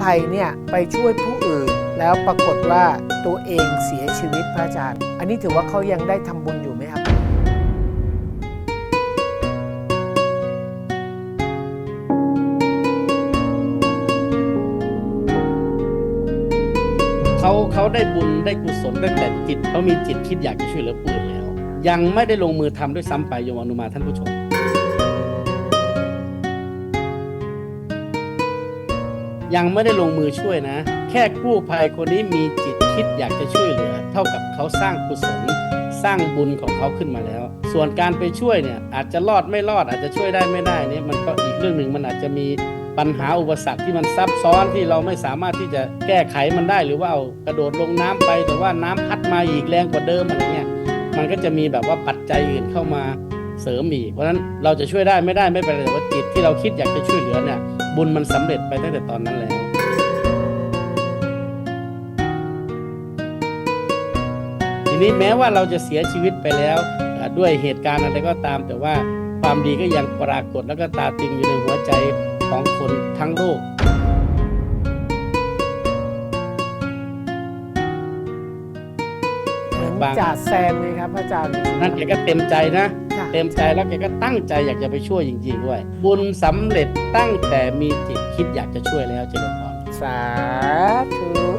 ภัยเนี่ยไปช่วยผู้อื่น แล้วปรากฏว่าตัวเองเสียชีวิตพระอาจารย์ อันนี้ถือว่าเขายังได้ทำบุญอยู่ไหมครับ เขาเขาได้บุญได้กุศลตั้งแต่จิตเขามีจิตคิดอยากจะช่วยเหลือผู้อื่นแล้ว ยังไม่ได้ลงมือทำด้วยซ้ำไปโยมอนุมาท่านผู้ชม ยังไม่ได้ลงมือช่วยนะ แค่กู้ภัยคนนี้มีจิตคิดอยากจะช่วยเหลือ เท่ากับเขาสร้างกุศลสร้างบุญของเขาขึ้นมาแล้ว ส่วนการไปช่วยเนี่ยอาจจะรอดไม่รอดอาจจะช่วยได้ไม่ได้เนี่ยมันก็อีกเรื่องหนึ่งมันอาจจะมีปัญหาอุปสรรคที่มันซับซ้อนที่เราไม่สามารถที่จะแก้ไขมันได้หรือว่าเอากระโดดลงน้ำไป แต่ว่าน้ำพัดมาอีกแรงกว่าเดิมอะไรเงี้ยมันก็จะมีแบบว่าปัจจัยอื่นเข้ามา เสริมอีก เพราะฉะนั้นเราจะช่วยได้ไม่ได้ไม่เป็นไรแต่ว่าจิตที่เราคิดอยากจะช่วยเหลือเนี่ยบุญมันสำเร็จไปตั้งแต่ตอนนั้นแล้วทีนี้แม้ว่าเราจะเสียชีวิตไปแล้วอ่าด้วยเหตุการณ์อะไรก็ตาม แต่ว่าความดีก็ยังปรากฏแล้วก็ตาตึงอยู่ในหัวใจของคนทั้งโลกเหมือนบางจ่าแซมเลยครับพระอาจารย์นั่นแกก็เต็มใจนะค่ะ เต็มใจแล้วแกก็ตั้งใจอยากจะไปช่วยจริงๆด้วย บุญสำเร็จตั้งแต่มีจิตคิดอยากจะช่วยแล้วเจริญพรสาธุ